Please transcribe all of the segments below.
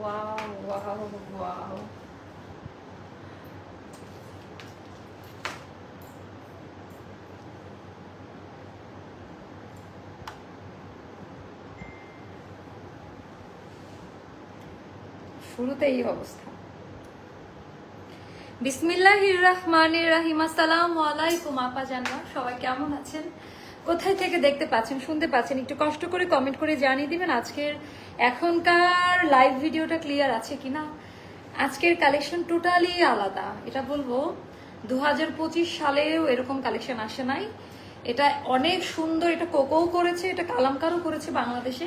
Wow wow wow শুরুতে এই অবস্থা। বিসমিল্লাহির রহমানির রাহিম, আসসালামু আলাইকুম, আপা জানবা সবাই কেমন আছেন? কোথায় থেকে দেখতে পাচ্ছেন, শুনতে পাচ্ছেন? একটু কষ্ট করে কমেন্ট করে জানিয়ে দিবেন আজকের, এখনকার লাইভ ভিডিওটা ক্লিয়ার আছে কিনা? আজকের কালেকশন টোটালি আলাদা। এটা বলব দু হাজার পঁচিশ সালেও এরকম কালেকশন আসে নাই। এটা অনেক সুন্দর, এটা কোকোও করেছে, এটা কালামকারও করেছে বাংলাদেশে।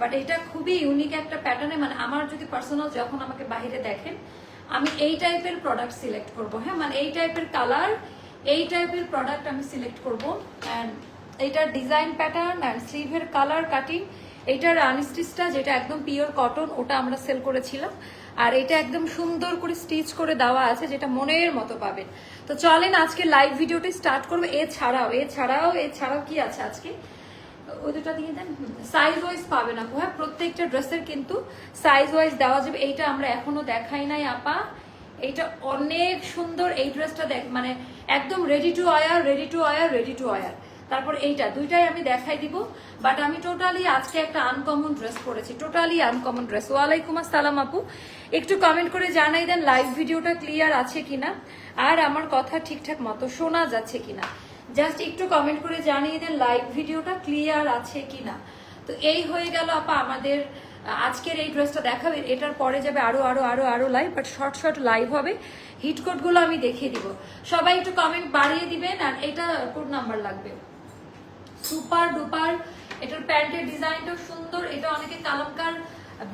বাট এটা খুবই ইউনিক একটা প্যাটার্নে মানে আমার যদি পার্সোনাল যখন আমাকে বাইরে দেখেন, আমি এই টাইপের প্রোডাক্ট সিলেক্ট করব। হ্যাঁ মানে এই টাইপের কালার এই টাইপের প্রোডাক্ট আমি সিলেক্ট করব। অ্যান্ড এইটার ডিজাইন প্যাটার্ন অ্যান্ড স্লিভের কালার কাটিং এইটার আনস্টিচটা যেটা একদম পিওর কটন ওটা আমরা সেল করেছিলাম। আর এটা একদম সুন্দর করে স্টিচ করে দেওয়া আছে, যেটা মনের মতো পাবেন। তো চলেন আজকে লাইভ ভিডিওটি স্টার্ট করব। এছাড়াও এছাড়াও এছাড়াও কি আছে আজকে? ওই দুটো দিয়ে দেন। সাইজ ওয়াইজ পাবে না হ্যাঁ? প্রত্যেকটা ড্রেসের কিন্তু সাইজ ওয়াইজ দেওয়া যাবে। এইটা আমরা এখনও দেখাই নাই, আপা। এইটা অনেক সুন্দর এই ড্রেসটা দেখ মানে একদম ready to wear ready to wear ready to wear তারপর এইটা, দুইটাই আমি দেখাই দিব বাট আমি টোটালি আজকে একটা আনকমন ড্রেস পরেছি টোটালি আনকমন ড্রেস ওয়ালাইকুম আসসালাম আপু। একটু কমেন্ট করে জানাই দেন লাইভ ভিডিওটা ক্লিয়ার আছে কিনা, আর আমার কথা ঠিকঠাক মতো শোনা যাচ্ছে কিনা। জাস্ট একটু কমেন্ট করে জানিয়ে দেন লাইভ ভিডিওটা ক্লিয়ার আছে কিনা। তো এই হয়ে গেল আপা আমাদের, আজকের এই ড্রেসটা দেখাবে, এটার পরে যাবে আরও আরও আরও আরও live but short short live হবে। হিট কোডগুলো আমি দেখিয়ে দিব। সবাই একটু কমেন্ট বাড়িয়ে দিবেন, আর এটা কোড নাম্বার লাগবে। সুপার ডুপার, এটার প্যান্টের ডিজাইনটাও সুন্দর, এটা অনেকে কালামকার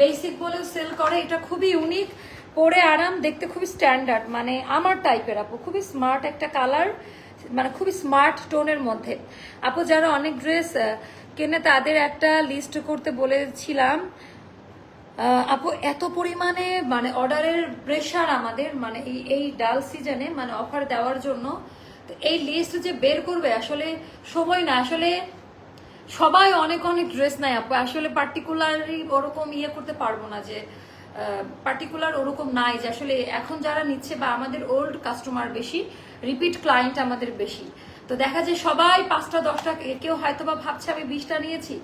বেসিক বলেও সেল করে, এটা খুবই ইউনিক পরে আরাম, দেখতে খুবই স্ট্যান্ডার্ড মানে আমার টাইপের আপু, খুবই স্মার্ট একটা কালার মানে খুবই স্মার্ট টোনের মধ্যে। আপু, যারা অনেক ড্রেস কেনে তাদের একটা লিস্ট করতে বলেছিলাম। আপু, এত পরিমাণে মানে অর্ডারের প্রেশার আমাদের মানে এই এই ডাল সিজনে মানে অফার দেওয়ার জন্য তো এই লিস্ট যে বের করবে, আসলে সময় না আসলে সবাই অনেক অনেক ড্রেস নেয় আপু। আসলে পার্টিকুলারলি ওরকম ইয়ে করতে পারব না যে পার্টিকুলার ওরকম নাই যে আসলে এখন যারা নিচ্ছে বা আমাদের ওল্ড কাস্টমার বেশি রিপিট ক্লায়েন্ট আমাদের বেশি। তো দেখা যায় সবাই পাঁচটা, দশটা, কেউ হয়তো বা ভাবছে আমি বিশটা নিয়েছি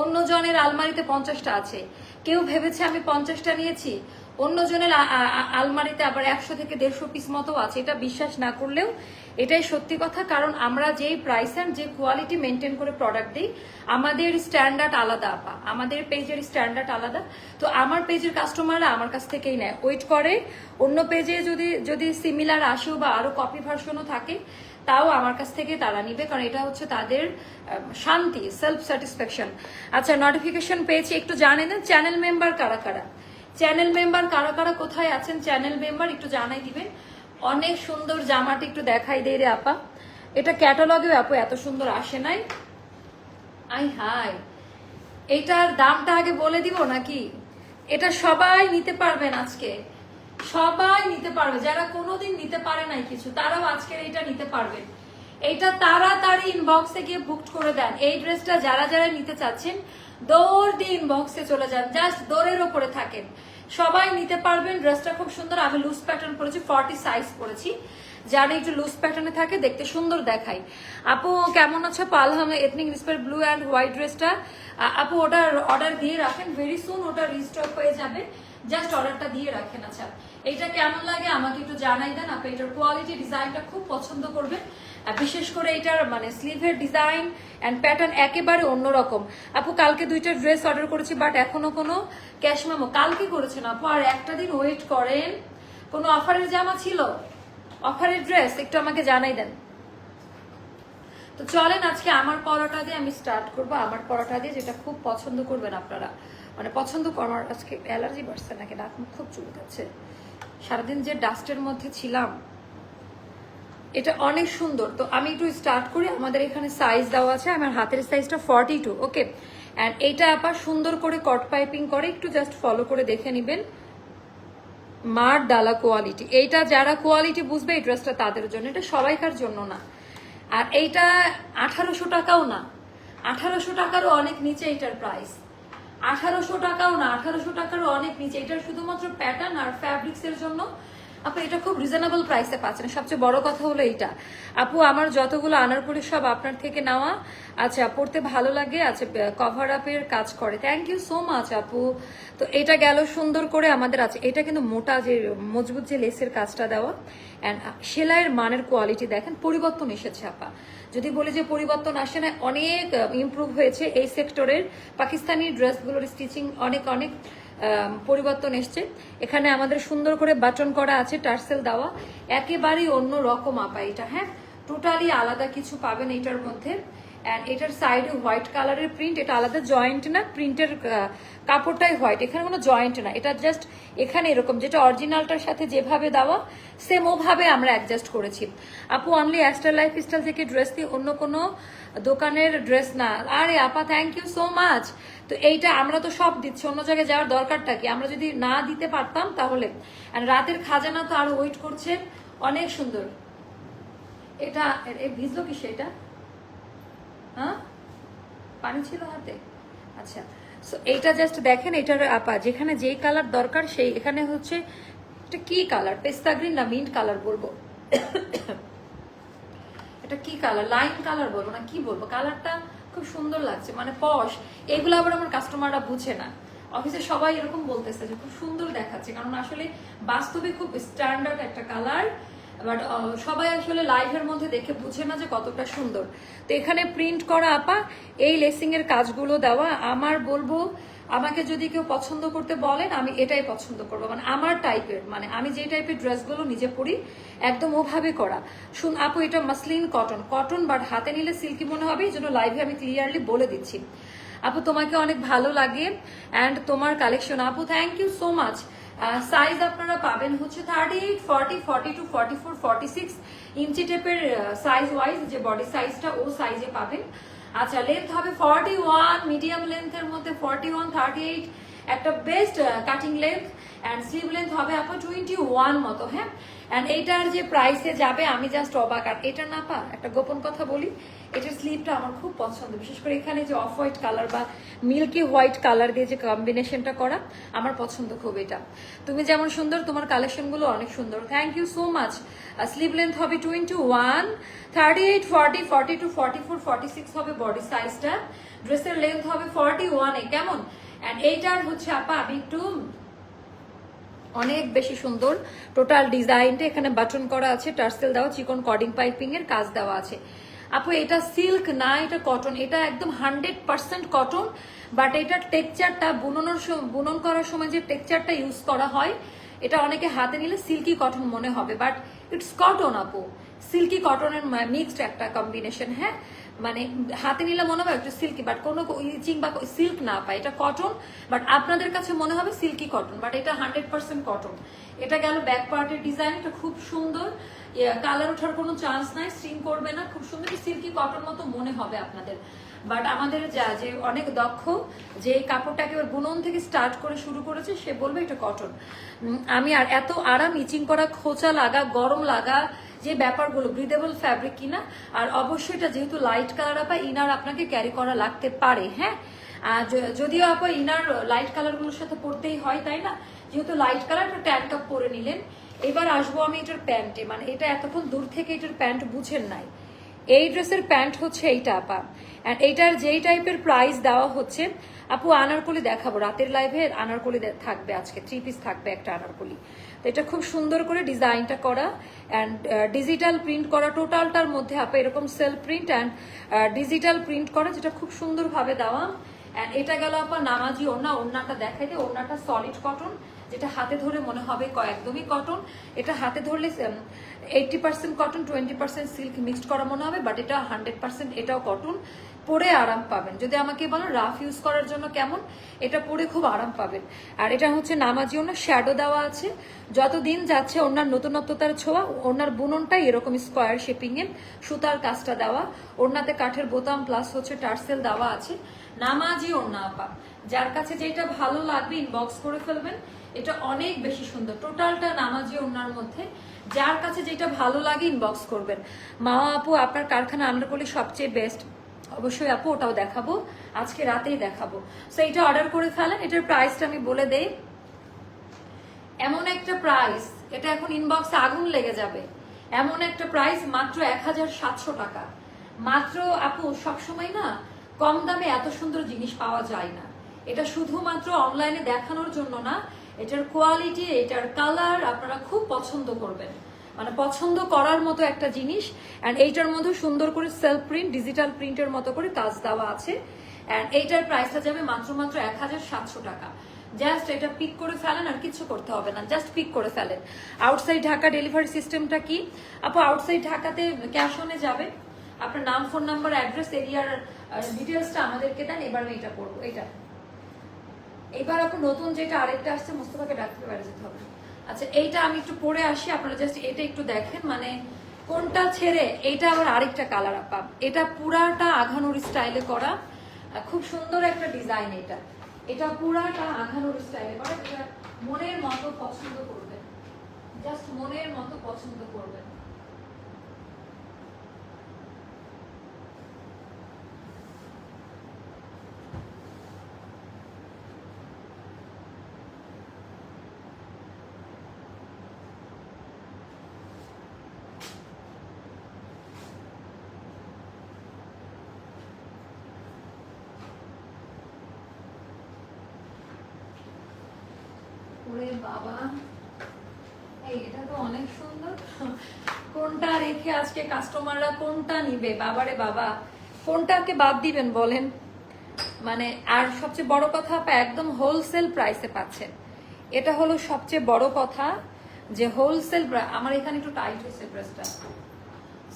অন্য জনের আলমারিতে পঞ্চাশটা আছে। কেউ ভেবেছে আমি পঞ্চাশটা নিয়েছি অন্য জনের আ- আ- আ- আলমারিতে আবার একশো থেকে দেড়শো পিস মতো আছে, এটা বিশ্বাস না করলেও এটাই সত্যি কথা। কারণ আমরা যেই প্রাইস অ্যান্ড যে কোয়ালিটি মেনটেন করে প্রোডাক্ট দিই, আমাদের স্ট্যান্ডার্ড আলাদা, আপা। আমাদের পেজের স্ট্যান্ডার্ড আলাদা। তো আমার পেজের কাস্টমাররা আমার কাছ থেকেই নেয়। ওয়েট করে, অন্য পেজে যদি যদি সিমিলার আসেও বা আরও কপি ভার্সনও থাকে, তাও আমার কাছ থেকে তারা নিবে। কারণ এটা হচ্ছে তাদের শান্তি সেলফ স্যাটিসফ্যাকশন আচ্ছা নোটিফিকেশন পেয়েছি। একটু দেন চ্যানেল মেম্বার কারা কারা? চ্যানেল মেম্বার কারা কারা কোথায় আছেন চ্যানেল মেম্বার একটু জানাই দিবেন। অনেক সুন্দর জামাটা একটু দেখাই দেয় রে আপা। এটা ক্যাটালগেও আপু এত সুন্দর আসে নাই। আই হাই এটার দামটা আগে বলে দিব নাকি? এটা সবাই নিতে পারবেন আজকে। সবাই নিতে পারবে। যারা কোনোদিন নিতে পারে নাই কিছু, তারাও আজকের এটা নিতে পারবেন। এইটা তাড়াতাড়ি ইনবক্সে গিয়ে বুক করে দেন। এই ড্রেসটা যারা যারা নিতে চাচ্ছেন দৌড় দিয়ে ইনবক্সে চলে যান। জাস্ট দৌড়ের ওপরে থাকেন। সবাই নিতে পারবেন। ড্রেসটা খুব সুন্দর। আমি লুজ প্যাটার্ন পরেছি ফর্টি সাইজ পরেছি। যারা একটু লুজ প্যাটার্নে থাকে, দেখতে সুন্দর দেখায়। আপু, কেমন আছে? পালহাম এথনিক রিসপের ব্লু অ্যান্ড হোয়াইট ড্রেসটা আপু, ওটার অর্ডার দিয়ে রাখেন। ভেরি সুন ওটা রিস্টক হয়ে যাবে। জাস্ট অর্ডারটা দিয়ে রাখেন আচ্ছা। এইটা কেমন লাগে আমাকে একটু জানাই দেন। আপনি এটার কোয়ালিটি ডিজাইনটা খুব পছন্দ করবেন। বিশেষ করে এটার মানে স্লিভের ডিজাইন অ্যান্ড প্যাটার্ন একেবারে অন্যরকম। আপু, কালকে দুইটা ড্রেস অর্ডার করেছি বাট এখনও কোনো ক্যাশ মেমো কালকে করেছেন আপু, আর একটা দিন ওয়েট করেন। কোনো অফারের জামা ছিল? অফারের ড্রেস একটু আমাকে জানাই দেন। তো চলেন আজকে আমার পরোটা দিয়ে আমি স্টার্ট করব। আমার পরোটা দিয়ে যেটা খুব পছন্দ করবেন আপনারা। মানে পছন্দ করার আজকে অ্যালার্জি বাড়ছে নাকি? নাক খুব খুব চুলকাচ্ছে। সারাদিন যে ডাস্টের মধ্যে ছিলাম এটা অনেক সুন্দর। তো আমি একটু স্টার্ট করি। আমাদের এখানে সাইজ দেওয়া আছে। আমার হাতের সাইজটা ফর্টি টু ওকে অ্যান্ড এইটা আবার সুন্দর করে কট পাইপিং করে। একটু জাস্ট ফলো করে দেখে নেবেন। মার ডালা কোয়ালিটি এইটা যারা কোয়ালিটি বুঝবে, এই ড্রেসটা তাদের জন্য। এটা সবাইকার জন্য না। আর এইটা আঠারোশো টাকাও না। আঠারোশো টাকারও অনেক নিচে এটার প্রাইস আঠারোশো টাকাও না। আঠারোশো টাকারও অনেক নিচে। এটা শুধুমাত্র প্যাটার্ন আর ফ্যাব্রিক্সের জন্য আপু, এটা খুব রিজনেবল প্রাইসে পাচ্ছেন। সবচেয়ে বড় কথা হলো এইটা। আপু, আমার যতগুলো আনার আনারকলি সব আপনার থেকে নেওয়া আচ্ছা পড়তে ভালো লাগে আচ্ছা কভার আপের কাজ করে। থ্যাংক ইউ সো মাচ আপু। তো এটা গেল সুন্দর করে আমাদের আছে। এটা কিন্তু মোটা যে, মজবুত যে লেসের কাজটা দেওয়া। অ্যান্ড সেলাইয়ের মানের কোয়ালিটি দেখেন, পরিবর্তন এসেছে, আপা। যদি বলি যে পরিবর্তন আসে না অনেক ইমপ্রুভ হয়েছে এই সেক্টরের পাকিস্তানি ড্রেসগুলোর স্টিচিং অনেক অনেক। পরিবর্তন এসছে। এখানে আমাদের সুন্দর করে বাটন করা আছে, টার্সেল দেওয়া। একেবারেই অন্য রকম আপা এটা হ্যাঁ? টোটালি আলাদা কিছু পাবেন এটার মধ্যে। অ্যান্ড এটার সাইডে হোয়াইট কালারের প্রিন্ট এটা আলাদা জয়েন্ট না প্রিন্টের কাপড়টাই হোয়াইট এখানে কোনো জয়েন্ট না। এটা জাস্ট এখানে এরকম, যেটা অরিজিনালটার সাথে যেভাবে দেওয়া সেম ওভাবে আমরা অ্যাডজাস্ট করেছি। আপু অনলি অ্যাস্টার লাইফ স্টাইল থেকে ড্রেস দিয়ে অন্য কোনো দোকানের ড্রেস না। আরে আপা থ্যাংক ইউ সো মাচ তো এইটা আমরা তো সব দিচ্ছি, অন্য জায়গায় যাওয়ার দরকারটা কি? আমরা যদি না দিতে পারতাম তাহলে। রাতের খাজানা তো আরও ওয়েট করছে, অনেক সুন্দর। এটা ভিজলো কি সেটা হ্যাঁ? পানি ছিল হাতে? আচ্ছা। সো এইটা জাস্ট দেখেন, এটার আপা, যেখানে যেই কালার দরকার সেই, এখানে হচ্ছে, এটা কি কালার পেস্তা গ্রিন না মিন্ট কালার বলব? এটা কি কালার লাইন কালার বলব না, কি বলব? কালারটা খুব সুন্দর লাগছে। মানে পশ, এগুলো আবার আমার কাস্টমাররা বুঝে না। অফিসে সবাই এরকম বলতেছে যে খুব সুন্দর দেখাচ্ছে, কারণ আসলে বাস্তবে খুব স্ট্যান্ডার্ড একটা কালার বাট সবাই আসলে লাইভের মধ্যে দেখে বুঝে না যে কতটা সুন্দর। তো এখানে প্রিন্ট করা, আপা, এই লেসিং এর কাজগুলো দেওয়া। আমার বলব আমাকে যদি কেউ পছন্দ করতে বলেন, আমি এটাই পছন্দ করব। মানে আমার টাইপের মানে আমি যে টাইপের ড্রেসগুলো নিজে পরি, একদম ওভাবে করা। শুন আপু, এটা মাসলিন কটন কটন বাট হাতে নিলে সিল্কি মনে হবে এই জন্য লাইভে আমি ক্লিয়ারলি বলে দিচ্ছি। আপু, তোমাকে অনেক ভালো লাগে অ্যান্ড তোমার কালেকশন আপু thank you so much size আপনারা পাবেন হচ্ছে thirty eight forty forty two forty four forty six inch টেপের size wise যে বডি সাইজটা ও সাইজে পাবেন। আচ্ছা লেন্থ হবে ফর্টি ওয়ান মিডিয়াম লেন্থের মধ্যে ফর্টি ওয়ান থার্টি এইট একটা best cutting length and sleeve length হবে আপনার টোয়েন্টি ওয়ান মতো হ্যাঁ? অ্যান্ড এইটার যে প্রাইসে যাবে, আমি জাস্ট অবাক। আর এটা না পা, একটা গোপন কথা বলি, এটার স্লিভটা আমার খুব পছন্দ। বিশেষ করে এখানে যে অফ হোয়াইট কালার বা মিল্কি হোয়াইট কালার দিয়ে যে কম্বিনেশনটা করা, আমার পছন্দ খুব এটা। তুমি যেমন সুন্দর, তোমার কালেকশনগুলো অনেক সুন্দর। Thank you so much sleeve length হবে twenty one thirty eight forty forty two forty four forty six হবে বডি সাইজটা ড্রেসের লেন্থ হবে ফর্টি ওয়ানে কেমন? অ্যান্ড এইটার হচ্ছে, আপা, আমি একটু অনেক বেশি সুন্দর। টোটাল ডিজাইনটা এখানে বাটন করা আছে টার্সেল দেওয়া, চিকন কর্ডিং পাইপিং এর কাজ দেওয়া আছে। আপু, এটা সিল্ক না, এটা কটন এটা একদম হান্ড্রেড পার্সেন্ট কটন বাট এটার টেক্সচারটা বুননের বুনন করার সময় যে টেক্সচারটা ইউজ করা হয়, এটা অনেকে হাতে নিলে সিল্কি কটন মনে হবে বাট ইটস কটন আপু। সিল্কি কটনের মিক্সড একটা কম্বিনেশন হ্যাঁ? মানে হাতে নিলে মনে হবে একটু সিল্কি বাট কোনো ইচিং বা সিল্ক না পায়। এটা কটন বাট আপনাদের কাছে মনে হবে সিল্কি কটন বাট এটা হান্ড্রেড পার্সেন্ট কটন এটা গেল ব্যাক পার্টের ডিজাইন এটা খুব সুন্দর। কালার ওঠার কোনো চান্স নাই স্ট্রিং করবে না, খুব সুন্দর সিল্কি কটন মতো মনে হবে আপনাদের। বাট আমাদের যা, যে অনেক দক্ষ, যে কাপড়টাকে বুনন থেকে স্টার্ট করে শুরু করেছে, সে বলবে এটা কটন আমি আর এত আরাম ইচিং করা, খোঁচা লাগা, গরম লাগা যে ব্যাপারগুলো ব্রিদেবল ফ্যাব্রিক কিনা, আর অবশ্যই এটা যেহেতু লাইট কালার আপা ইনার আপনাকে ক্যারি করা লাগতে পারে হ্যাঁ? যদিও আপা ইনার লাইট কালারগুলোর সাথে পরতেই হয়, তাই না? যেহেতু লাইট কালার ট্যান কাপ পরে নিলেন। এবার আসব আমি এটার প্যান্টে মানে এটা এতক্ষণ দূর থেকে এটার প্যান্ট বুঝেন নাই। এই ড্রেসের প্যান্ট হচ্ছে এইটা আপা। এইটার যেই টাইপের প্রাইস দেওয়া হচ্ছে, আপু আনারকলি দেখাবো, রাতের লাইভে আনারকলি থাকবে আজকে থ্রি পিস থাকবে একটা আনারকলি। তো এটা খুব সুন্দর করে ডিজাইনটা করা অ্যান্ড ডিজিটাল প্রিন্ট করা টোটালটার মধ্যে আপা এরকম সেল প্রিন্ট অ্যান্ড ডিজিটাল প্রিন্ট করা যেটা খুব সুন্দরভাবে দেওয়া। অ্যান্ড এটা গেল আপা নামাজি ওড়না, ওড়নাটা দেখাই দিয়ে ওড়নাটা সলিড কটন যেটা হাতে ধরে মনে হবে একদমই কটন এটা হাতে ধরলে eighty percent cotton twenty percent silk mixed করা মনে হবে বাট এটা হান্ড্রেড পার্সেন্ট এটাও কটন পরে আরাম পাবেন। যদি আমাকে বলো রাফ ইউজ করার জন্য কেমন, এটা পরে খুব আরাম পাবেন। আর এটা হচ্ছে নামাজি ওনার শ্যাডো দেওয়া আছে। যত দিন যাচ্ছে ওনার নতুনত্বতার ছোঁয়া, ওনার বুননটা এরকম স্কোয়ার শেপিং এ সুতার কাজটা দেওয়া। ওনাতে কাঠের বোতাম প্লাস হচ্ছে টার্সেল দেওয়া আছে। নামাজি ওনা আপা, যার কাছে যেটা ভালো লাগবে ইনবক্স করে ফেলবেন, এটা অনেক বেশি সুন্দর। টোটালটা নামাজি ওনার মধ্যে। যার কাছে যেটা ভালো লাগে ইনবক্স করবেন। মা আপু, আপনার কারখানা আমরা করলে সবচেয়ে বেস্ট অবশ্যই আপু, ওটাও দেখাবো। আজকে রাতেই দেখাবো। সো এটা অর্ডার করে ফেলেন, এটার প্রাইসটা আমি বলে দেই। এমন একটা প্রাইস এটা এখন ইনবক্সে আগুন লেগে যাবে। এমন একটা প্রাইস মাত্র এক হাজার সাতশো টাকা। মাত্র আপু, সবসময় না, কম দামে এত সুন্দর জিনিস পাওয়া যায় না। এটা শুধুমাত্র অনলাইনে দেখানোর জন্য না, এটার কোয়ালিটি এটার কালার আপনারা খুব পছন্দ করবেন। মানে পছন্দ করার মতো একটা জিনিস অ্যান্ড এইটার মধ্যে সুন্দর করে সেলফ প্রিন্ট ডিজিটাল প্রিন্টের মতো করে কাজ দেওয়া আছে অ্যান্ড এইটার প্রাইসটা যাবে মাত্র মাত্র এক হাজার সাতশো টাকা। জাস্ট এটা পিক করে ফেলেন আর কিছু করতে হবে না জাস্ট পিক করে ফেলেন। আউটসাইড ঢাকা ডেলিভারি সিস্টেমটা কি? আপু আউটসাইড ঢাকাতে ক্যাশ অনে যাবে। আপনার নাম ফোন নাম্বার অ্যাড্রেস এরিয়ার ডিটেলসটা আমাদেরকে দেন, এবার আমি এটা করব এটা এবার আপু, নতুন যেটা আরেকটা আসছে, মোস্তফাকে ডাক্তার বাইরে যেতে হবে। আচ্ছা এইটা আমি একটু পরে আসি, আপনারা জাস্ট এটা একটু দেখেন মানে কোনটা ছেড়ে এইটা আবার আরেকটা কালার আপা এটা পুরাটা আঘানুর স্টাইলে করা খুব সুন্দর একটা ডিজাইন এটা। এটা পুরাটা আঘানুর স্টাইলে করা এটা মনের মতো পছন্দ করবে জাস্ট মনের মতো পছন্দ করবেন। ওরে বাবা। এই, এটা তো অনেক সুন্দর। কোনটা রেখে আজকে কাস্টমাররা কোনটা নিবে? বাবারে বাবা। কোনটাকে বাদ দিবেন বলেন? মানে আর সবচেয়ে বড় কথা একদম হোলসেল প্রাইসে পাচ্ছেন। এটা হলো সবচেয়ে বড় কথা যে হোলসেল আমার এখানে একটু টাইট হয়েছে ড্রেসটা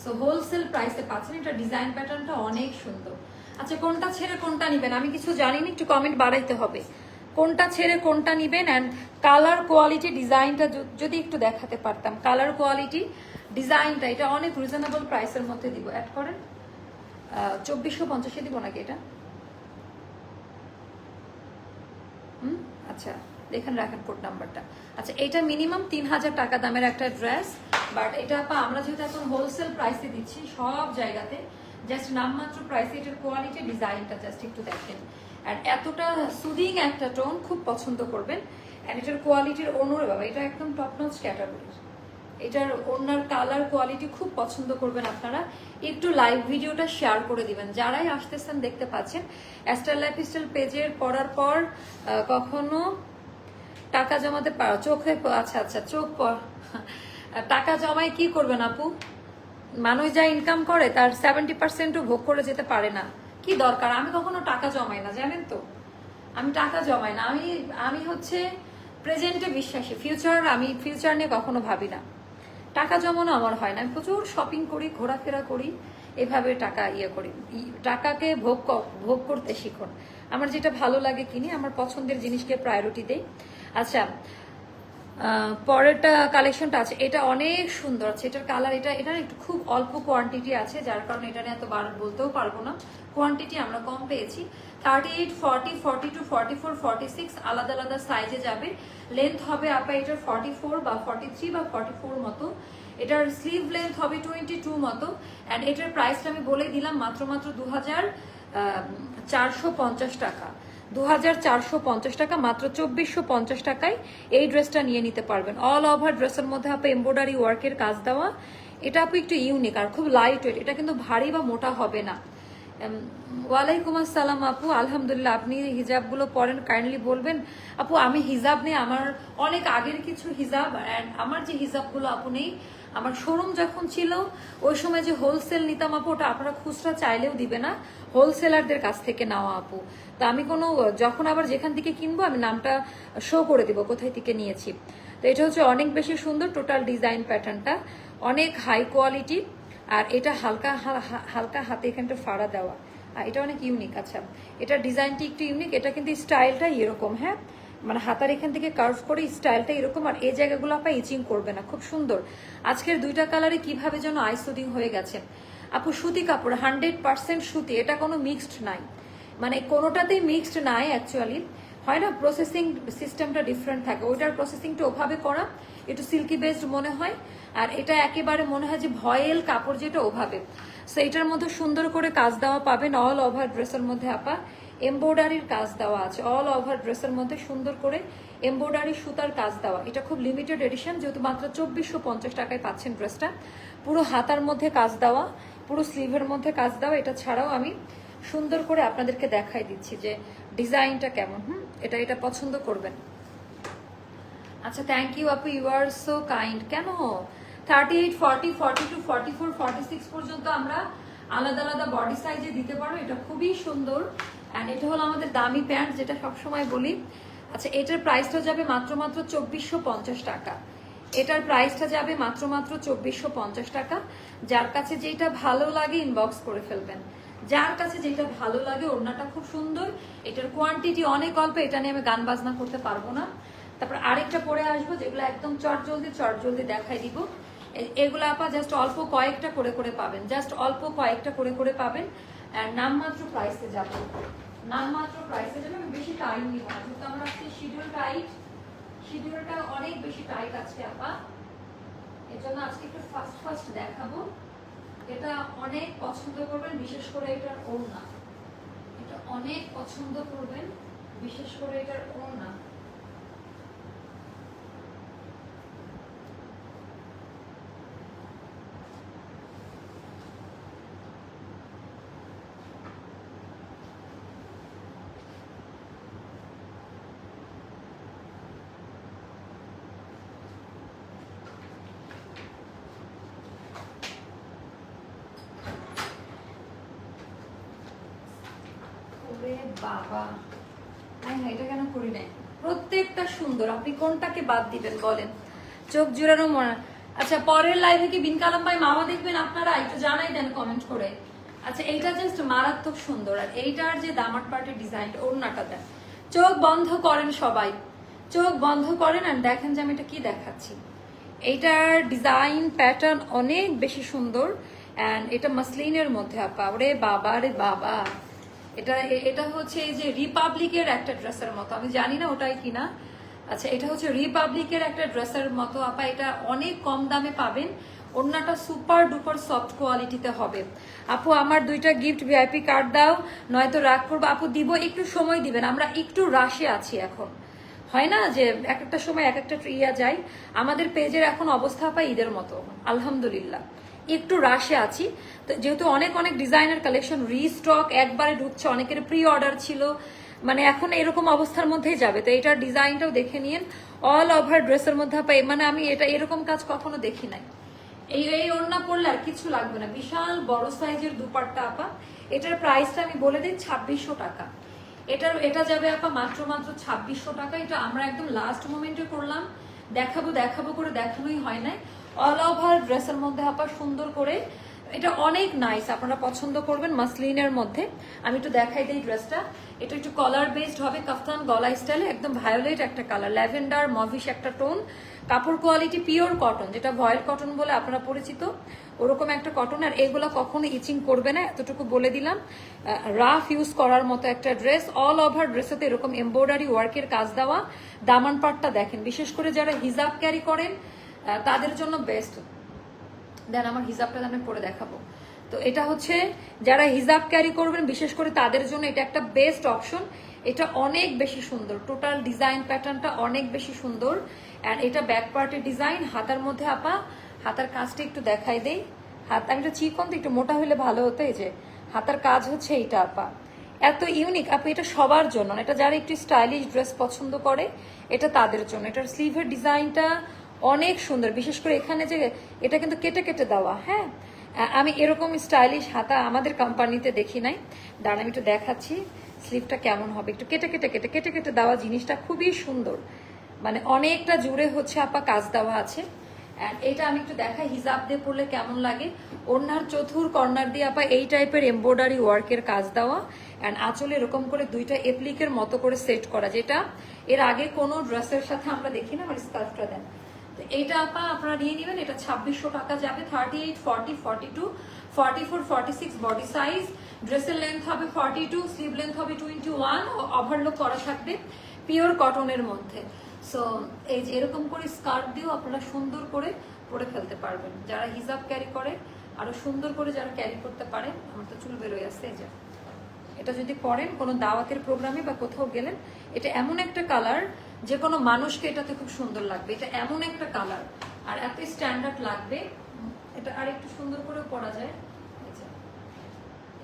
সো হোলসেল প্রাইসে পাচ্ছেন। এটা ডিজাইন প্যাটার্নটা অনেক সুন্দর। আচ্ছা কোনটা ছেড়ে কোনটা নিবেন? আমি কিছু জানি না একটু কমেন্ট বাড়াইতে হবে। কোনটা ছেড়ে কোনটা নিবেন অ্যান্ড কালার কোয়ালিটি ডিজাইনটা যদি একটু দেখাতে পারতাম। কালার কোয়ালিটি ডিজাইনটা এটা অনেক রিজনেবল প্রাইসের মধ্যে দিব। অ্যাড করেন। চব্বিশশো পঞ্চাশে দিব নাকি এটা? আচ্ছা দেখেন, রাখেন কোড নাম্বারটা আচ্ছা এটা মিনিমাম তিন হাজার টাকা দামের একটা ড্রেস বাট এটা আপা, আমরা যেহেতু এখন হোলসেল প্রাইসে দিচ্ছি সব জায়গাতে জাস্ট নামমাত্র প্রাইসে এটার কোয়ালিটি ডিজাইনটা জাস্ট একটু দেখেন। অ্যান্ড এতটা সুদিং একটা টোন খুব পছন্দ করবেন। অ্যান্ড এটার কোয়ালিটির অনুরে বাবা এটা একদম টপ নচ ক্যাটাগরির এটার ওনার কালার কোয়ালিটি খুব পছন্দ করবেন আপনারা। একটু লাইভ ভিডিওটা শেয়ার করে দিবেন। যারাই আসতেছেন, দেখতে পাচ্ছেন অ্যাস্টার লাইফস্টাইল পেজের পড়ার পর কখনো টাকা জমাতে পারো, চোখে আচ্ছা আচ্ছা চোখ টাকা জমায় কি করবেন আপু? মানুষ যা ইনকাম করে, তার সেভেন্টি পার্সেন্টও ভোগ করে যেতে পারে না। কি দরকার? আমি কখনো টাকা জমাই না, জানেন তো? আমি টাকা জমাই না। আমি আমি হচ্ছে প্রেজেন্টে বিশ্বাসী। ফিউচার আমি ফিউচার নিয়ে কখনো ভাবি না। টাকা জমানো আমার হয় না। আমি প্রচুর শপিং করি, ঘোরাফেরা করি, এভাবে টাকা ইয়ে করি। টাকাকে ভোগ ভোগ করতে শিখুন। আমার যেটা ভালো লাগে কিনি, আমার পছন্দের জিনিসকে প্রায়োরিটি দেই। আচ্ছা পরেরটা কালেকশনটা আছে, এটা অনেক সুন্দর আছে, এটার কালার এটা এটা একটু খুব অল্প কোয়ান্টিটি আছে, যার কারণে এটা নিয়ে এত বার বলতেও পারব না। কোয়ান্টিটি আমরা কম পেয়েছি। Thirty eight forty forty two forty four forty six আলাদা আলাদা সাইজে যাবে। লেন্থ হবে আপা এটার ফর্টি ফোর বা ফর্টি থ্রি বা ফর্টি ফোর মতো। এটার স্লিভ লেন্থ হবে টোয়েন্টি টু মতো। অ্যান্ড এটার প্রাইসটা আমি বলে দিলাম মাত্র মাত্র দু হাজার চারশো পঞ্চাশ টাকা। দু হাজার চারশো পঞ্চাশ টাকা, মাত্র চব্বিশশো পঞ্চাশ টাকায় এই ড্রেসটা নিয়ে নিতে পারবেন। অল ওভার ড্রেসের মধ্যে আপনি এমব্রয়ডারি ওয়ার্কের কাজ দেওয়া, এটা আপু একটু ইউনিক আর খুব লাইট ওয়েট এটা কিন্তু ভারী বা মোটা হবে না। ওয়ালাইকুম আসসালাম আপু, আলহামদুলিল্লাহ, আপনি হিজাবগুলো পরেন কাইন্ডলি বলবেন। আপু, আমি হিজাব নেই আমার অনেক আগের কিছু হিজাব অ্যান্ড আমার যে হিজাবগুলো আপু নেই আমার শোরুম যখন ছিল, ওই সময় যে হোলসেল নিতাম আপু, ওটা আপনারা খুচরা চাইলেও দিবে না। হোলসেলারদের কাছ থেকে নেওয়া আপু। তা আমি কোনো, যখন আবার যেখান থেকে কিনবো, আমি নামটা শো করে দিব, কোথায় থেকে নিয়েছি। তো এটা হচ্ছে অনেক বেশি সুন্দর টোটাল ডিজাইন প্যাটার্নটা অনেক হাই কোয়ালিটি আর এটা হালকা হালকা হাতে এখানটা ফাড়া দেওয়া। এটা অনেক ইউনিক আচ্ছা। এটা ডিজাইনটি একটু ইউনিক এটা কিন্তু স্টাইলটা এরকম হ্যাঁ? মানে হাতার এখান থেকে কার্ভ করে স্টাইলটা এরকম আর এই জায়গাগুলো আপা ইচিং করবে না, খুব সুন্দর। আজকের দুইটা কালারে কীভাবে যেন আইসুদিং হয়ে গেছে। আপু, সুতি কাপড় হান্ড্রেড পার্সেন্ট সুতি, এটা কোনো মিক্সড নাই। মানে কোনোটাতেই মিক্সড নাই অ্যাকচুয়ালি হয় না? প্রসেসিং সিস্টেমটা ডিফারেন্ট থাকে। ওইটার প্রসেসিংটা ওভাবে করা, একটু সিল্কি বেসড মনে হয়। আর এটা একেবারে মনে হয় যে ভয়েল কাপড় যেটা ওভাবে। সো এটার মধ্যে সুন্দর করে কাজ দেওয়া পাবেন অল ওভার ড্রেসের মধ্যে আপা। এমব্রয়ডারির কাজ দেওয়া আছে। অল ওভার ড্রেসের মধ্যে সুন্দর করে এমব্রয়ডারি সুতার কাজ দেওয়া। এটা খুব লিমিটেড এডিশন যেহেতু মাত্র চব্বিশশো পঞ্চাশ টাকায় পাচ্ছেন ড্রেসটা পুরো হাতার মধ্যে কাজ দেওয়া, পুরো স্লিভের মধ্যে কাজ দেওয়া। এটা ছাড়াও আমি সুন্দর করে আপনাদেরকে দেখাই দিচ্ছি যে ডিজাইনটা কেমন, হুম? এটা এটা পছন্দ করবেন। আচ্ছা থ্যাংক ইউ আপু ইউ আর সো কাইন্ড কেন? Thirty eight forty forty two forty four forty six পর্যন্ত আমরা আলাদা আলাদা বডি সাইজে দিতে পারো। এটা খুবই সুন্দর। অ্যান্ড এটা হলো আমাদের দামি প্যান্ট যেটা সবসময় বলি। আচ্ছা এটার প্রাইসটা যাবে মাত্র মাত্র চব্বিশশো পঞ্চাশ টাকা। এটার প্রাইসটা যাবে মাত্র মাত্র চব্বিশশো পঞ্চাশ টাকা। যার কাছে যেটা ভালো লাগে ইনবক্স করে ফেলবেন। যার কাছে যেটা ভালো লাগে, ওড়নাটা খুব সুন্দর। এটার কোয়ান্টিটি অনেক অল্প, এটা নিয়ে আমি গান বাজনা করতে পারব না। তারপর আরেকটা পরে আসব, যেগুলো একদম চট জলদি চট জলদি দেখাই দিব। এগুলো আপা জাস্ট অল্প কয়েকটা করে করে পাবেন। জাস্ট অল্প কয়েকটা করে করে পাবেন। নামমাত্র প্রাইসে যাব। নামমাত্র প্রাইসে যাবে আমি বেশি টাইম নিব না, যেহেতু আমরা আজকে শিডিউল টাইট শিডিউলটা অনেক বেশি টাইট আজকে, আপা। এর জন্য আজকে একটু ফাস্ট ফাস্ট দেখাবো। এটা অনেক পছন্দ করবেন, বিশেষ করে এটার ওড়না এটা অনেক পছন্দ করবেন, বিশেষ করে এটার ওড়না ওরে বাবা। হ্যাঁ এটা কেন করি নাই? প্রত্যেকটা সুন্দর, আপনি কোনটাকে বাদ দিবেন বলেন? চোখ জুড়ানো মনে আচ্ছা পরের লাইভে কি বিন কালাম ভাই মামা দেখবেন আপনারা? একটু জানাই দেন কমেন্ট করে। আচ্ছা এইটা জাস্ট মারাত্মক সুন্দর। আর এইটার যে দামাট পার্টির ডিজাইন ওড়নাটা দেন। চোখ বন্ধ করেন সবাই। চোখ বন্ধ করেন আর দেখেন যে আমি এটা কি দেখাচ্ছি। এইটার ডিজাইন প্যাটার্ন অনেক বেশি সুন্দর। অ্যান্ড এটা মাসলিনের মধ্যে, আপা। ওরে বাবা, রে বাবা। এটা এটা হচ্ছে এই যে রিপাবলিকের একটা ড্রেসের মতো। আমি জানি না ওটাই কিনা। আচ্ছা এটা হচ্ছে রিপাবলিকের একটা ড্রেসের মতো। আপা, এটা অনেক কম দামে পাবেন। ওড়নাটা সুপার ডুপার সফট কোয়ালিটিতে হবে। আপু, আমার দুইটা গিফট ভিআইপি কার্ড দাও, নয়তো রাগ করব। আপু, দিব, একটু সময় দিবেন। আমরা একটু রাশে আছি এখন। হয় না যে এক একটা সময় এক একটা ইয়া যায়? আমাদের পেজের এখন অবস্থা পাই ঈদের মতো। আলহামদুলিল্লাহ। একটু রাশে আছি। তো যেহেতু অনেক অনেক ডিজাইনার কালেকশন রিস্টক একবারে ঢুকছে, অনেকের প্রি অর্ডার ছিল। মানে এখন এরকম অবস্থার মধ্যেই যাবে। তো এটার ডিজাইনটাও দেখে নিন। অল ওভার ড্রেসের মধ্যে পাই মানে আমি এটা এরকম কাজ কখনো দেখি নাই। এই এই ওড়না পরলে আর কিছু লাগবে না। বিশাল বড় সাইজের দুপাট্টা আপা। এটার প্রাইসটা আমি বলে দিই ছাব্বিশশো টাকা। এটার, এটা যাবে আপা মাত্র মাত্র ছাব্বিশশো টাকা। এটা আমরা একদম লাস্ট মোমেন্টে করলাম। দেখাবো দেখাবো করে দেখানোই হয় নাই। অল ওভার ড্রেসের মধ্যে আপা সুন্দর করে, এটা অনেক নাইস আপনারা পছন্দ করবেন মাসলিনের মধ্যে। আমি একটু দেখাই দিই ড্রেসটা এটা একটু কলার বেসড হবে, কাফতান গলা স্টাইলে একদম ভায়োলেট একটা কালার ল্যাভেন্ডার মভিশ একটা টোন কাপড় কোয়ালিটি পিওর কটন যেটা ভয়েল কটন বলে আপনারা পরিচিত। ওরকম একটা কটন আর এগুলো কখনো ইচিং করবে না, এতটুকু বলে দিলাম। রাফ ইউজ করার মতো একটা ড্রেস অল ওভার ড্রেসেতে এরকম এমব্রয়ডারি ওয়ার্কের কাজ দেওয়া। দামান পাটটা দেখেন, বিশেষ করে যারা হিজাব ক্যারি করেন তাদের জন্য বেস্ট দেন আমার হিজাবটা আমি পরে দেখাবো। তো এটা হচ্ছে, যারা হিজাব ক্যারি করবেন, বিশেষ করে তাদের জন্য এটা একটা বেস্ট অপশন এটা অনেক বেশি সুন্দর। টোটাল ডিজাইন প্যাটার্নটা অনেক বেশি সুন্দর। অ্যান্ড এটা ব্যাক পার্টের ডিজাইন হাতার মধ্যে আপা, হাতার কাজটা একটু দেখাই দেই। হাত, আমি একটু চিকন তো, একটু মোটা হলে ভালো হতো, এই যে। হাতার কাজ হচ্ছে এইটা, আপা। এত ইউনিক আপু, এটা সবার জন্য। এটা যারা একটু স্টাইলিশ ড্রেস পছন্দ করে, এটা তাদের জন্য। এটার স্লিভের ডিজাইনটা অনেক সুন্দর। বিশেষ করে এখানে যে এটা কিন্তু কেটে কেটে দেওয়া হ্যাঁ? আমি এরকম স্টাইলিশ হাতা আমাদের কোম্পানিতে দেখি নাই। দাঁড়া আমি একটু দেখাচ্ছি। স্লিভটা কেমন হবে? একটু কেটে কেটে কেটে কেটে কেটে দেওয়া জিনিসটা খুবই সুন্দর। মানে অনেকটা জুড়ে হচ্ছে আপা কাজ দেওয়া আছে। And এটা আমি একটু দেখাই, হিজাব দিয়ে পড়লে কেমন লাগে? ওনার চতুর কর্নার দিয়ে আপা এই টাইপের এমব্রয়ডারি ওয়ার্কের কাজ দেওয়া। অ্যান্ড আঁচলে এরকম করে দুইটা এপ্লিকের মতো করে সেট করা, যেটা এর আগে কোনো ড্রেসের সাথে আমরা দেখি না, আমার স্কার্ফটা দেন। তো এইটা আপা আপনারা নিয়ে নেবেন, এটা ছাব্বিশশো টাকা যাবে thirty eight forty forty two forty four forty six body size ড্রেসের লেন্থ হবে ফর্টি টু স্লিভ লেন্থ হবে টোয়েন্টি ওয়ান ওভারলোক করা থাকবে পিওর কটনের মধ্যে। সো এই যে এরকম করে স্কার্ট দিয়েও আপনারা সুন্দর করে পরে ফেলতে পারবেন। যারা হিজাব ক্যারি করে, আরও সুন্দর করে যারা ক্যারি করতে পারে, আমার তো চুল বেরোয় আসছে এই যে। এটা যদি পরেন, কোনো দাওয়াতের প্রোগ্রামে বা কোথাও গেলেন, এটা এমন একটা কালার যে কোনো মানুষকে এটাতে খুব সুন্দর লাগবে। এটা এমন একটা কালার আর এত স্ট্যান্ডার্ড লাগবে, এটা আর একটু সুন্দর করেও পরা যায়।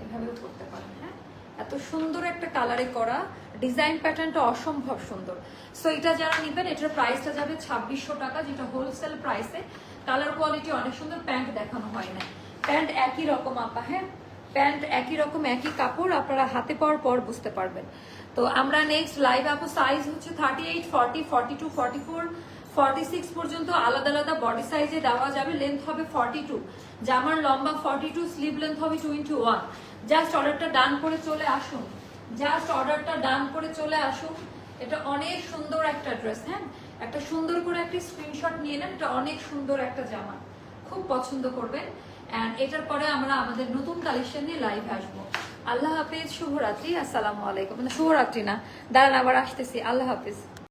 এভাবেও করতে পারেন হ্যাঁ? এত সুন্দর একটা কালারে করা ডিজাইন প্যাটার্নটা অসম্ভব সুন্দর। সো এটা যারা নেবেন, এটার প্রাইসটা যাবে ছাব্বিশশো টাকা, যেটা হোলসেল প্রাইসে কালার কোয়ালিটি অনেক সুন্দর, প্যান্ট দেখানো হয় না। প্যান্ট একই রকম আপা হ্যাঁ? প্যান্ট একই রকম, একই কাপড়, আপনারা হাতে পাওয়ার পর বুঝতে পারবেন। তো আমরা নেক্সট লাইভ আপু সাইজ হচ্ছে thirty eight forty forty two forty four forty six পর্যন্ত আলাদা আলাদা বডি সাইজে দেওয়া যাবে। লেন্থ হবে ফর্টি টু জামার লম্বা ফর্টি টু স্লিভ লেন্থ হবে টোয়েন্টি ওয়ান জাস্ট অর্ডারটা ডান করে চলে আসুন। জাস্ট অর্ডারটা ডান করে চলে আসুন। এটা অনেক সুন্দর একটা ড্রেস হ্যাঁ? একটা সুন্দর করে একটা স্ক্রিনশট নিয়ে নেন। এটা অনেক সুন্দর একটা জামা। খুব পছন্দ করবেন। অ্যান্ড এটার পরে আমরা আমাদের নতুন কালেকশন নিয়ে লাইভ আসব। আল্লাহ হাফিজ, শুভরাত্রি, আসসালামু আলাইকুম। মানে শুভরাত্রি না, দাঁড়ান, আবার আসতেছি। আল্লাহ হাফিজ।